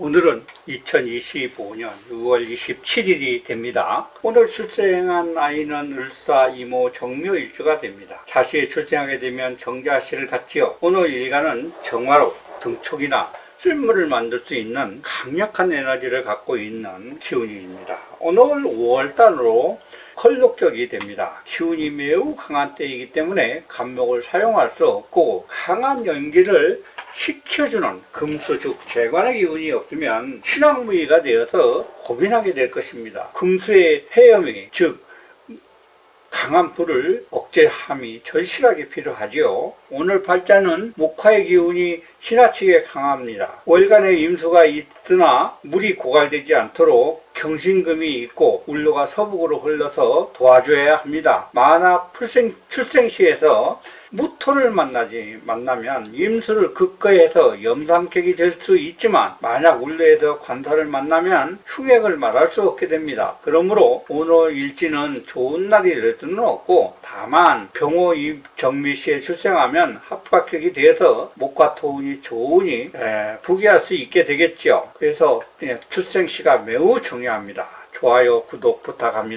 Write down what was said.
오늘은 2025년 6월 27일이 됩니다. 오늘 출생한 아이는 을사 이모 정묘 일주가 됩니다. 자시에 출생하게 되면 정자씨를 갖지요. 오늘 일간은 정화로 등촉이나 쓸물을 만들 수 있는 강력한 에너지를 갖고 있는 기운입니다. 오늘 5월달로 컬록격이 됩니다. 기운이 매우 강한 때이기 때문에 간목을 사용할 수 없고 강한 연기를 식혀주는 금수죽 재관의 기운이 없으면 신앙무의가 되어서 고민하게 될 것입니다. 금수의 해염이 즉 강한 불을 억제함이 절실하게 필요하지요. 오늘 팔자는 목화의 기운이 지나치게 강합니다. 월간에 임수가 있으나 물이 고갈되지 않도록 경신금이 있고 울로가 서북으로 흘러서 도와줘야 합니다. 만약 출생, 출생시에서 무토를 만나지 만나면 임수를 극거해서 염상격이 될 수 있지만 만약 울로에서 관사를 만나면 흉액을 말할 수 없게 됩니다. 그러므로 오늘 일지는 좋은 날이 될 수는 없고 다만 병호 이 정미시에 출생하면 합박격이 되어서 목과 토운이 좋으니 에, 부귀할 수 있게 되겠죠. 그래서 예, 출생시가 매우 중요합니다. 좋아요, 구독 부탁합니다.